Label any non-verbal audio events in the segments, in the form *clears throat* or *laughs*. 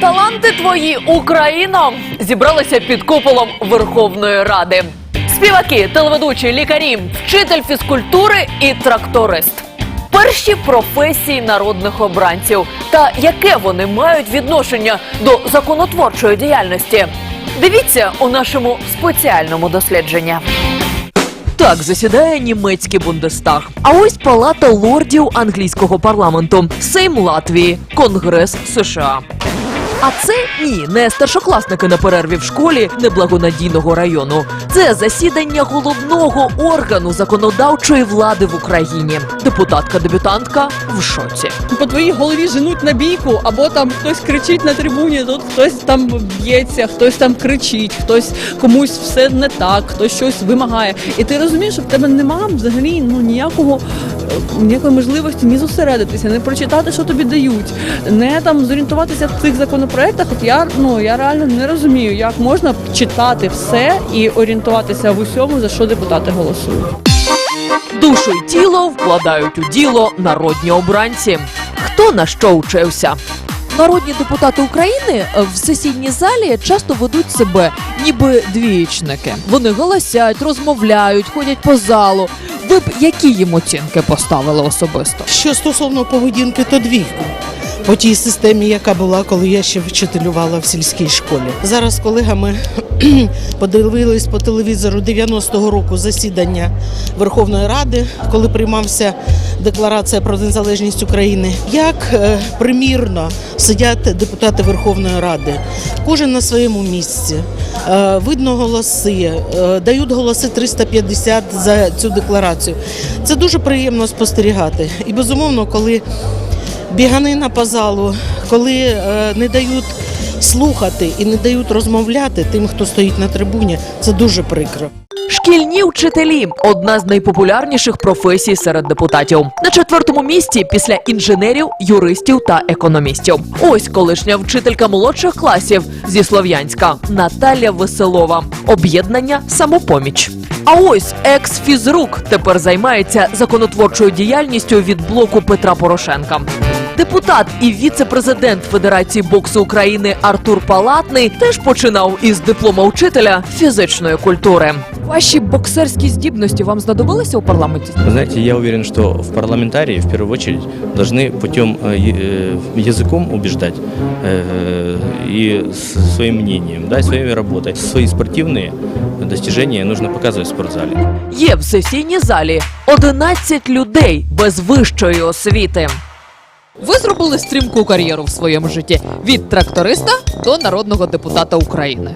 Таланти твої, Україно, зібралися під куполом Верховної Ради. Співаки, телеведучі, лікарі, вчитель фізкультури і тракторист. Перші професії народних обранців та яке вони мають відношення до законотворчої діяльності. Дивіться у нашому спеціальному дослідженні. Так засідає німецький Бундестаг. А ось палата лордів англійського парламенту, Сейм Латвії, Конгрес США. А це ні, не старшокласники на перерві в школі неблагонадійного району. Це засідання головного органу законодавчої влади в Україні. Депутатка-дебютантка в шоці. по твоїй голові женуть на бійку, або там хтось кричить на трибуні, тут хтось там б'ється, хтось там кричить, хтось комусь все не так, хтось щось вимагає. І ти розумієш, що в тебе немає взагалі ну ніякого е, ніякої можливості ні зосередитися, не прочитати, що тобі дають, не там зорієнтуватися в цих законопроектах. От я ну я реально не розумію, як можна читати все і орієнтуватися в усьому, за що депутати голосують. Душу й тіло вкладають у діло народні обранці. Хто на що учився? Народні депутати України е, в сесійній залі часто ведуть себе ніби двієчники. Вони голосять, розмовляють, ходять по залу. Ви б які їм оцінки поставили особисто? Що стосовно поведінки, то двійку. По тій системі, яка була, коли я ще вчителювала в сільській школі. Зараз з колегами *clears throat* подивились по телевізору 90-го року засідання Верховної Ради, коли приймався декларація про незалежність України. Як е, примірно сидять депутати Верховної Ради, кожен на своєму місці. Е, видно голоси, е, дають голоси 350 за цю декларацію. Це дуже приємно спостерігати. І безумовно, коли біганина по залу, коли е, не дають слухати і не дають розмовляти тим, хто стоїть на трибуні, це дуже прикро. Шкільні вчителі одна з найпопулярніших професій серед депутатів. На четвертому місці після інженерів, юристів та економістів. Ось колишня вчителька молодших класів зі Слов'янська Наталя Веселова. Об'єднання самопоміч. А ось екс-фізрук тепер займається законотворчою діяльністю від блоку Петра Порошенка. Депутат і віце-президент Федерації боксу України Артур Палатний теж починав із диплома учителя фізичної культури. Ваші боксерські здібності вам знадобилися у парламенті? Вы знаете, я уверен, что в парламентарии в первую очередь должны путем э, е- э, языком убеждать э, и с- своим мнением, да, и своей работой. Свои спортивные достижения нужно показывать в спортзале. Є в сесійній залі 11 людей без вищої освіти. Ви зробили стрімку кар'єру в своєму житті від тракториста до народного депутата України.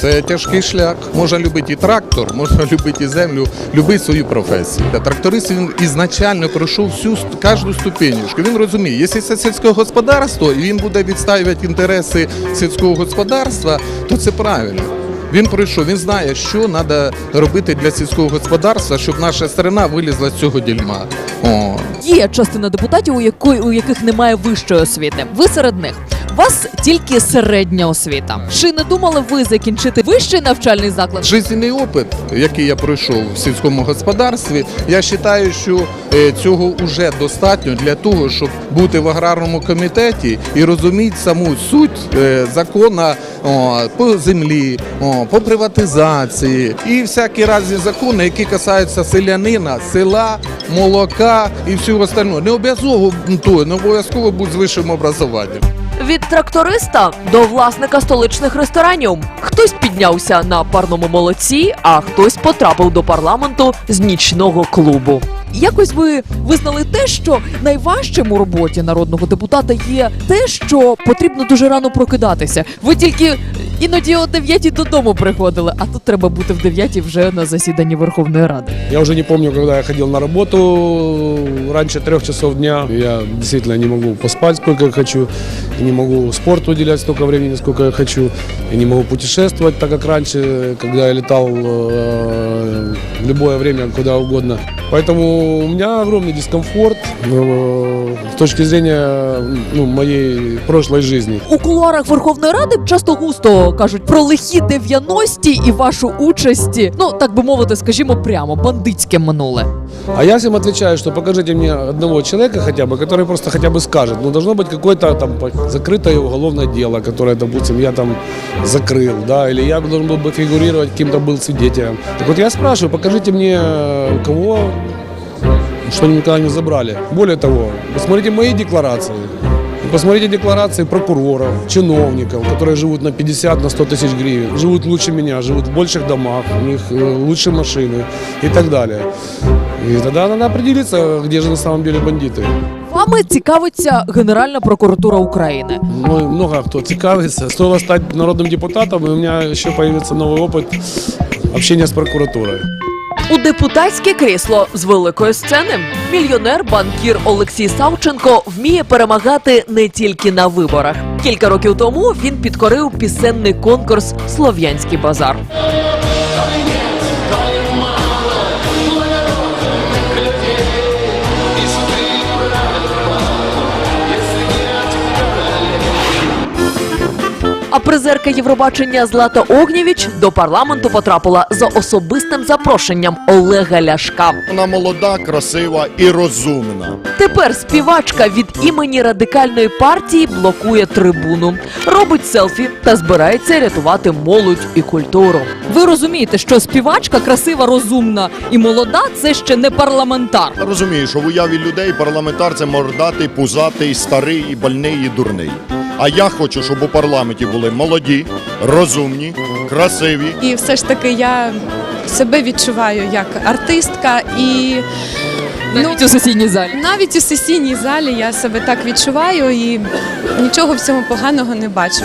Це тяжкий шлях. Можна любити і трактор, можна *laughs* любити і землю, любити свою професію. Тракторист він ізначально пройшов всю кожну ступенюшку. Він розуміє, якщо це сільське господарство і він буде відстоювати інтереси сільського господарства, то це правильно. Він пройшов, він знає, що треба робити для сільського господарства, щоб наша страна вилізла з цього дільма. О, Є частина депутатів, у якої у яких немає вищої освіти. Ви серед них. Вас тільки середня освіта. Чи не думали ви закінчити вищий навчальний заклад? Жизненний опит, який я пройшов в сільському господарстві, я вважаю, що е, цього вже достатньо для того, щоб бути в аграрному комітеті і розуміти саму суть е, закону по землі, по приватизації і всякі різні закони, які касаються селянина, села, молока і всього остального. Не обов'язково то, не обов'язково бути з вищим образованням. Від тракториста до власника столичних ресторанів. Хтось піднявся на парному молоці, а хтось потрапив до парламенту з нічного клубу. Якось ви визнали те, що найважчим у роботі народного депутата є те, що потрібно дуже рано прокидатися. Ви тільки іноді о 9 додому приходили, а тут треба бути в 9 вже на засіданні Верховної Ради. Я уже не помню, когда я ходил на работу раньше трех часов дня. Я действительно не могу поспать сколько я хочу, и не могу спорту уделять столько времени, сколько я хочу, и не могу путешествовать так, как раньше, когда я летал э, в любое время, куда угодно. Поэтому у меня огромный дискомфорт э, с точки зрения ну, моей прошлой жизни. У кулуарах Верховної Ради часто густо багато кажуть про лихі 90-ті і вашу участі. Ну так би мовити, скажімо прямо, бандитське минуле. А я всем отвечаю, что покажите мне одного человека хотя бы, который просто хотя бы скажет, ну должно быть какое-то там закрытое уголовное дело, которое, допустим, я там закрыл, да, или я должен был бы фигурировать, кем-то был свидетелем. Так вот я спрашиваю, покажите мне, у кого что они никогда не забрали. Более того, посмотрите мои декларации. Посмотрите декларации прокуроров, чиновников, которые живут на 50, на 100 тысяч гривен, живут лучше меня, живут в больших домах, у них э, лучше машины и так далее. И тогда надо определиться, где же на самом деле бандиты. Вами цікавиться Генеральна прокуратура України. Ну, много кто цікавится. Стоило стать народным депутатом, и у меня еще появится новый опыт общения с прокуратурой. У депутатське крісло з великої сцени мільйонер банкір Олексій Савченко вміє перемагати не тільки на виборах. Кілька років тому він підкорив пісенний конкурс Слов'янський базар. Призерка Євробачення Злата Огнєвіч до парламенту потрапила за особистим запрошенням Олега Ляшка. Вона молода, красива і розумна. Тепер співачка від імені радикальної партії блокує трибуну, робить селфі та збирається рятувати молодь і культуру. Ви розумієте, що співачка красива, розумна і молода це ще не парламентар. Розумію, що в уяві людей парламентар це мордатий, пузатий, старий, і больний і дурний. А я хочу, щоб у парламенті були молоді, розумні, красиві. І все ж таки я себе відчуваю як артистка, і Навіть у сесійній залі. навіть у сесійній залі я себе так відчуваю і нічого в цьому поганого не бачу.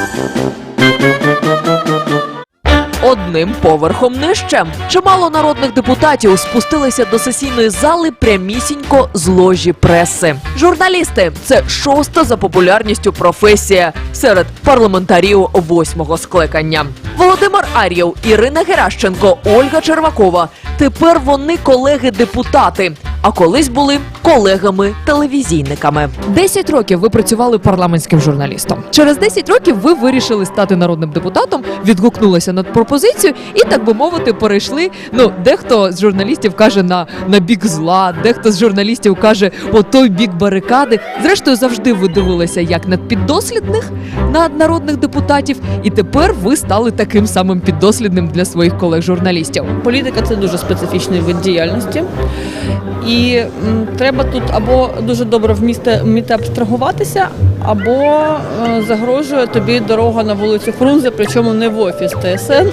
Одним поверхом нижче. Чимало народних депутатів спустилися до сесійної зали прямісінько з ложі преси. Журналісти це шоста за популярністю професія серед парламентарів восьмого скликання. Володимир Ар'єв, Ірина Геращенко, Ольга Червакова. Тепер вони колеги-депутати, а колись були колегами-телевізійниками. 10 років ви працювали парламентським журналістом. Через 10 років ви вирішили стати народним депутатом, відгукнулися на пропозицію і, так би мовити, перейшли. Ну, дехто з журналістів каже на, на бік зла, дехто з журналістів каже по той бік барикади. Зрештою, завжди ви дивилися як на піддослідних на народних депутатів, і тепер ви стали таким самим піддослідним для своїх колег-журналістів. Політика це дуже специфічний вид діяльності. І м, треба тут або дуже добре вмісти, вміти абстрагуватися, або е, загрожує тобі дорога на вулицю Фрунзе, причому не в офіс ТСН,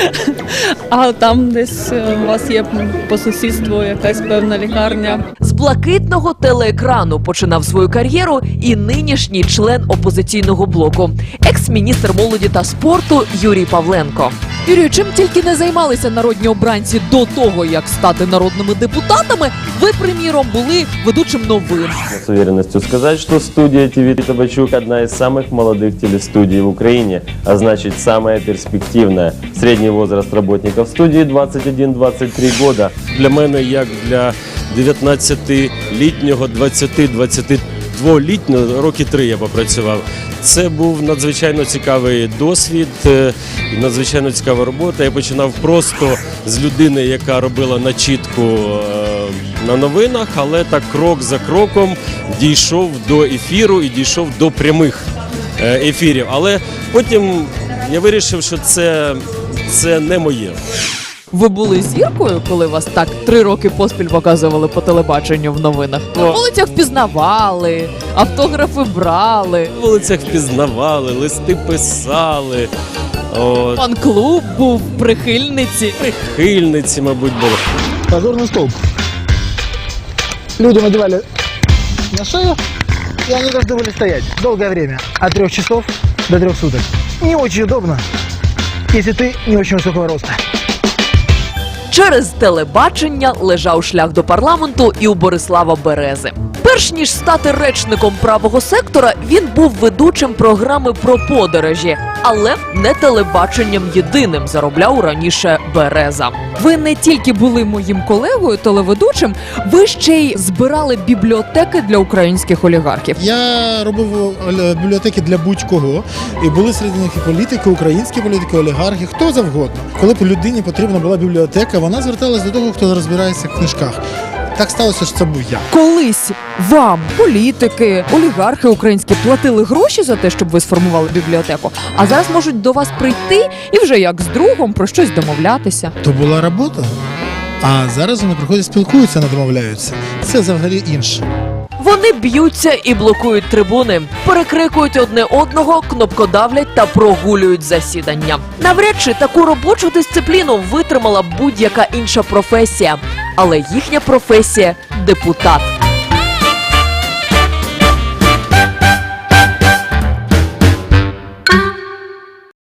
*laughs* а там десь е, у вас є по сусідству якась певна лікарня. З блакитного телеекрану починав свою кар'єру і нинішній член опозиційного блоку, екс-міністр молоді та спорту Юрій Павленко. Юрію, чим тільки не займалися народні обранці до того, як стати народними депутатами, ви, приміром, були ведучим новин. с уверенностью сказать, что студия ТВ Табачук одна из самых молодых телестудий в Украине, а значит самая перспективная. Средний возраст работников студии 21-23 года. для мене, як для 19-літнього, 20-22-літнього, роки три я попрацював. Це був надзвичайно цікавий досвід, е, надзвичайно цікава робота. Я починав просто з людини, яка робила начітку е, на новинах, але так крок за кроком дійшов до ефіру і дійшов до прямих е, ефірів. Але потім я вирішив, що це, це не моє. Ви були зіркою, коли вас так три роки поспіль показували по телебаченню в новинах. На вулицях впізнавали, автографи брали. На вулицях впізнавали, листи писали. От. Фан-клуб був прихильниці. Прихильниці, мабуть, були. Позорный столб. Люди надевали на шею, и они должны были стоять долгое время, от трех часов до трех суток. Не очень удобно, если ты не очень высокого роста. Через телебачення лежав шлях до парламенту і у Борислава Берези. Перш ніж стати речником правого сектора, він був ведучим програми про подорожі, але не телебаченням єдиним заробляв раніше Береза. Ви не тільки були моїм колегою, телеведучим, ви ще й збирали бібліотеки для українських олігархів. Я робив е, бібліотеки для будь-кого. І були серед них і політики, українські політики, олігархи, хто завгодно. Коли б людині потрібна була бібліотека, вона зверталась до того, хто розбирається в книжках. Так сталося, що це був я. Колись вам політики, олігархи українські платили гроші за те, щоб ви сформували бібліотеку, а зараз можуть до вас прийти і вже як з другом про щось домовлятися. То була робота. А зараз вони приходять, спілкуються, не домовляються. Це взагалі інше. Вони б'ються і блокують трибуни, перекрикують одне одного, кнопкодавлять та прогулюють засідання. Навряд чи таку робочу дисципліну витримала будь-яка інша професія, але їхня професія депутат.